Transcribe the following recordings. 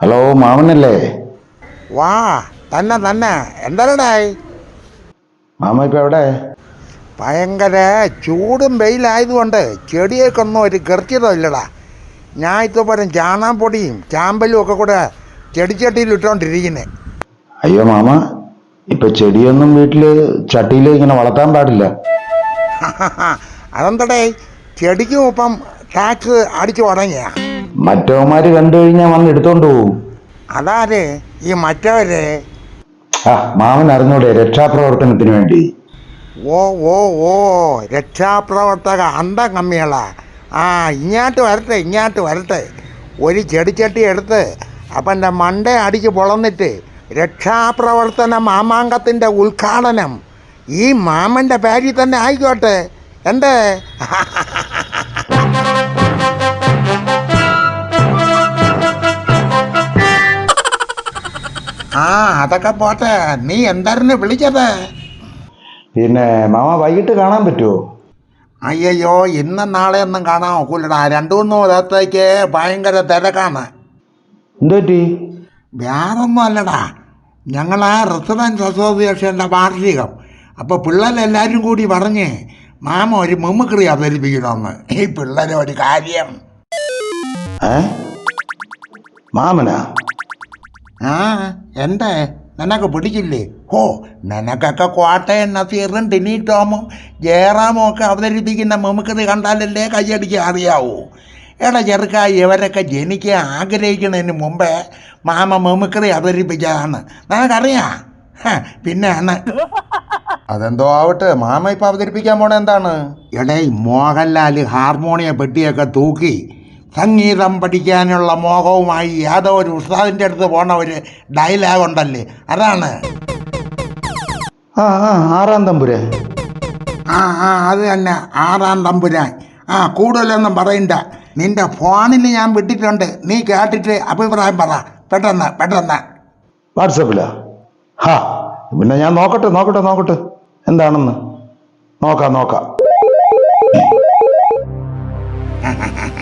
Hello മാമനല്ലേ? വാ തന്നെ തന്നെ. എന്താടായി മാമ ഇപ്പൊ എവിടെ? ഭയങ്കര ചൂടും വെയിലായതുകൊണ്ട് ചെടിയൊക്കൊന്നും ഒരു ഗർച്ചിതമില്ലടാ ഞാൻ ഇതുപോലെ ചാണാപ്പൊടിയും ചാമ്പലും ഒക്കെ കൂടെ ചെടിച്ചട്ടിയിൽ ഇട്ടുകൊണ്ടിരിക്കുന്നത് അയ്യോ മാമ ഇപ്പൊ ചെടിയൊന്നും വീട്ടിൽ ചട്ടിയിൽ ഇങ്ങനെ വളർത്താൻ പാടില്ല. അതെന്തടേ? ചെടിക്കും ഇപ്പം ടാക്സ് അടിച്ചു തുടങ്ങിയ. മറ്റവന്മാര് കണ്ടു കഴിഞ്ഞാ വന്ന് എടുത്തോണ്ട് പോവും. അതാര്? ഈ മറ്റവരെ? ആ മാമൻ അറിഞ്ഞൂടെ രക്ഷാപ്രവർത്തനത്തിന് വേണ്ടി. ഓ ഓ ഓ രക്ഷാപ്രവർത്തക അന്തം കമ്മികളാ ആ ഇങ്ങോട്ട് വരട്ടെ ഇങ്ങോട്ട് വരട്ടെ. ഒരു ചെടിച്ചട്ടി എടുത്ത് അപ്പന്റെ മണ്ട അടിച്ച് പൊളന്നിട്ട് രക്ഷാപ്രവർത്തന മാമാങ്കത്തിന്റെ ഉദ്ഘാടനം. ഈ മാമന്റെ പേരിൽ തന്നെ ആയിക്കോട്ടെ. എന്തേ? ആ അതൊക്കെ പോട്ടെ. നീ എന്തായിരുന്നു വിളിച്ചത്? പിന്നെ മാമ വൈകിട്ട് കാണാൻ പറ്റുമോ അയ്യോ ഇന്നും നാളെ ഒന്നും കാണാൻ ഒക്കൂലടാ രണ്ടു മൂന്ന് ദിവസത്തേക്ക് ഭയങ്കര തിരക്കാണ്. എന്തുപറ്റി? വേറൊന്നും അല്ലടാ. ഞങ്ങളെ റെസിഡൻസ് അസോസിയേഷന്റെ വാർഷികം. അപ്പോൾ പിള്ളേരെല്ലാവരും കൂടി പറഞ്ഞ് മാമ ഒരു മിമിക്രി അവതരിപ്പിക്കണമെന്ന്. ഈ പിള്ളേരെ ഒരു കാര്യം. ഏ? മാമനാ? ആ എന്താ? നിനക്ക് പിടിച്ചില്ലേ? ഓ നിനക്കൊക്കെ കോട്ടയം നസീറും ടിനി ടോമും ജയറാമും ഒക്കെ അവതരിപ്പിക്കുന്ന മിമിക്രി കണ്ടാലല്ലേ കൈയടിക്കാൻ അറിയാവൂ. എടാ ചെറുക്ക ഇവരൊക്കെ ജനിക്കാൻ ആഗ്രഹിക്കുന്നതിന് മുമ്പേ മാമ മെമുക്കറി അവതരിപ്പിച്ചതാണ്. നിനക്കറിയാം? പിന്നെ പിന്നെയാണ്. അതെന്തോ ആവട്ടെ മാമ ഇപ്പൊ അവതരിപ്പിക്കാൻ പോണ എന്താണ്? എടേ മോഹൻലാൽ ഹാർമോണിയ പെട്ടിയൊക്കെ തൂക്കി സംഗീതം പഠിക്കാനുള്ള മോഹവുമായി യാതോ ഒരു ഉസ്താദിന്റെ അടുത്ത് പോണ ഒരു ഡയലോഗ് ഉണ്ടല്ലേ? അതാണ്. ആ ആ ആറാം തമ്പുരാൻ. ആ ആ അത് തന്നെ. ആറാം തമ്പുരാൻ. ആ കൂടുതലൊന്നും പറയണ്ട. നിന്റെ ഫോണിൽ ഞാൻ വിട്ടിട്ടുണ്ട്. നീ കേട്ടിട്ട് അഭിപ്രായം പറ. പെട്ടെന്ന് പെട്ടെന്ന്. വാട്സപ്പിലാ? ഹാ പിന്നെ ഞാൻ നോക്കട്ടെ നോക്കട്ടെ നോക്കട്ടെ. എന്താണെന്ന്? നോക്കാം നോക്കാം.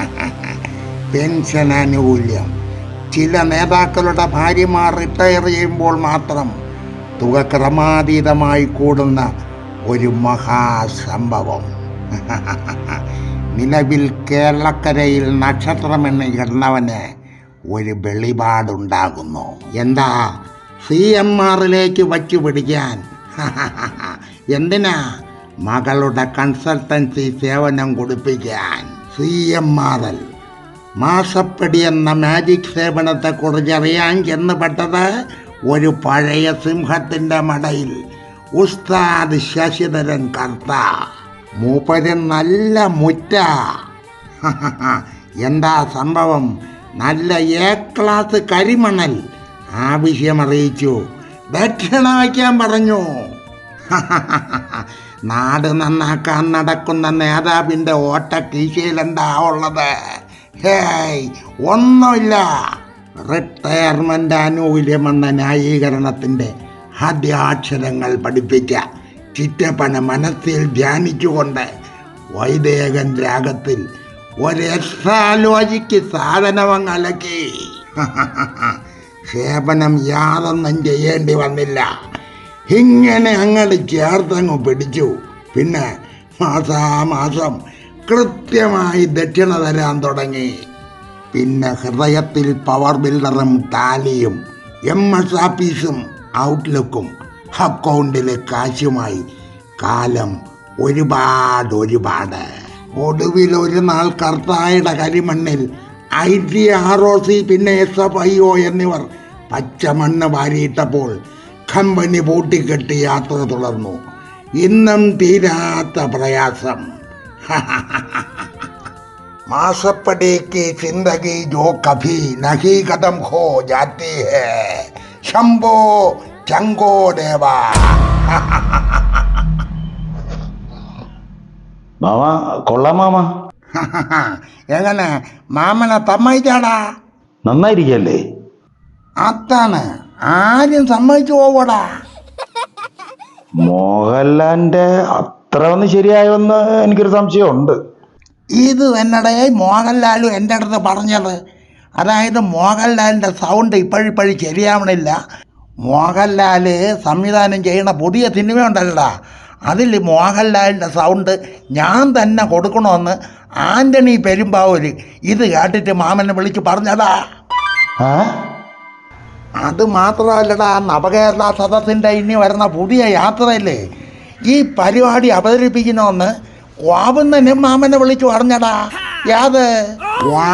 പെൻഷൻ ആനുകൂല്യം. ചില നേതാക്കളുടെ ഭാര്യമാർ റിട്ടയർ ചെയ്യുമ്പോൾ മാത്രം തുക ക്രമാതീതമായി കൂടുന്ന ഒരു മഹാസംഭവം. നിലവിൽ കേരളക്കരയിൽ നക്ഷത്രമെന്ന് കിടന്നവന് ഒരു വെളിപാടുണ്ടാകുന്നു. എന്താ? സി എം ആറിലേക്ക് വച്ചു പിടിക്കാൻ? എന്തിനാ? മകളുടെ കൺസൾട്ടൻസി സേവനം കൊടുപ്പിക്കാൻ. സി എം ആർ എൽ മാസപ്പടി എന്ന മാജിക് സേവനത്തെക്കുറിച്ച് അറിയാൻ ചെന്നുപെട്ടത് ഒരു പഴയ സിംഹത്തിന്റെ മടയിൽ. ഉസ്താദ് ശശിധരൻ കർത്ത. മൂപ്പര് നല്ല മുറ്റ. എന്താ സംഭവം? നല്ല എ ക്ലാസ് കരിമണൽ. ആവശ്യമറിയിച്ചു. ദക്ഷിണ വയ്ക്കാൻ പറഞ്ഞു. നാട് നന്നാക്കാൻ നടക്കുന്ന നേതാവിന്റെ ഓട്ട കീശയിലെന്താ ഉള്ളത്? ഹേയ് ഒന്നുമില്ല. റിട്ടയർമെന്റ് ആനുകൂല്യമെന്ന ന്യായീകരണത്തിന്റെ ആദ്യാക്ഷരങ്ങൾ പഠിപ്പിച്ച ചിറ്റപ്പന മനസ്സിൽ ധ്യാനിച്ചുകൊണ്ട് വൈദേകൻ രാഗത്തിൽ ഒരു സാധനമങ്ങ് കലക്കി സേവനം യാതൊന്നും ചെയ്യേണ്ടി വന്നില്ല. ഇങ്ങനെ അങ്ങോട്ട് ചേർത്തങ്ങ് പിടിച്ചു. പിന്നെ മാസാമാസം കൃത്യമായി ദക്ഷിണ തരാൻ തുടങ്ങി. പിന്നെ ഹൃദയത്തിൽ പവർ ബിൽഡറും ടാലിയും എം എസ് ആഫീസും ഔട്ട്ലുക്കും അക്കൗണ്ടിലെ കാശുമായി കാലം ഒരുപാട് ഒരുപാട് ഒടുവിൽ ഒരു നാൾ കർത്തായുടെ കരിമണ്ണിൽ I T R O C പിന്നെ എസ് എഫ് ഐ ഒ എന്നിവർ പച്ചമണ്ണ് വാരിയിട്ടപ്പോൾ കമ്പനി പൂട്ടിക്കെട്ടി യാത്ര തുടർന്നു. ഇന്നും തീരാത്ത പ്രയാസം. मासपड़े की जिंदगी जो कभी नहीं कदम खो जाती है शंभो चंगो देवा മാമ കൊള്ളാം മാമ എങ്ങനെ മാമനെ സമ്മതിച്ചാടാ നന്നായിരിക്കല്ലേ അതാണ് ആരും സമ്മതിച്ചു പോവടാ മോഹൻലാലിന്റെ അത്ര ഒന്ന് ശരിയായെന്ന് എനിക്കൊരു സംശയമുണ്ട്. ഇത് എന്നടേ മോഹൻലാലും എന്റെ അടുത്ത് പറഞ്ഞത്. അതായത് മോഹൻലാലിന്റെ സൗണ്ട് ഇപ്പോഴിപ്പോഴും ശരിയാവണില്ല. മോഹൻലാൽ സംവിധാനം ചെയ്യുന്ന പുതിയ സിനിമ ഉണ്ടല്ലോടാ. അതിൽ മോഹൻലാലിന്റെ സൗണ്ട് ഞാൻ തന്നെ കൊടുക്കണമെന്ന് ആന്റണി പെരുമ്പാവൂർ ഇത് കേട്ടിട്ട് മാമനെ വിളിച്ച് പറഞ്ഞതാ. അത് മാത്രമല്ലടാ നവകേരള സദസ്സിന്റെ ഇനി വരുന്ന പുതിയ യാത്രയില്ലേ? ഈ പരിപാടി അവതരിപ്പിക്കണമെന്ന് വാവുന്നനും മാമനെ വിളിച്ചു പറഞ്ഞടാ. യാത്? വാ.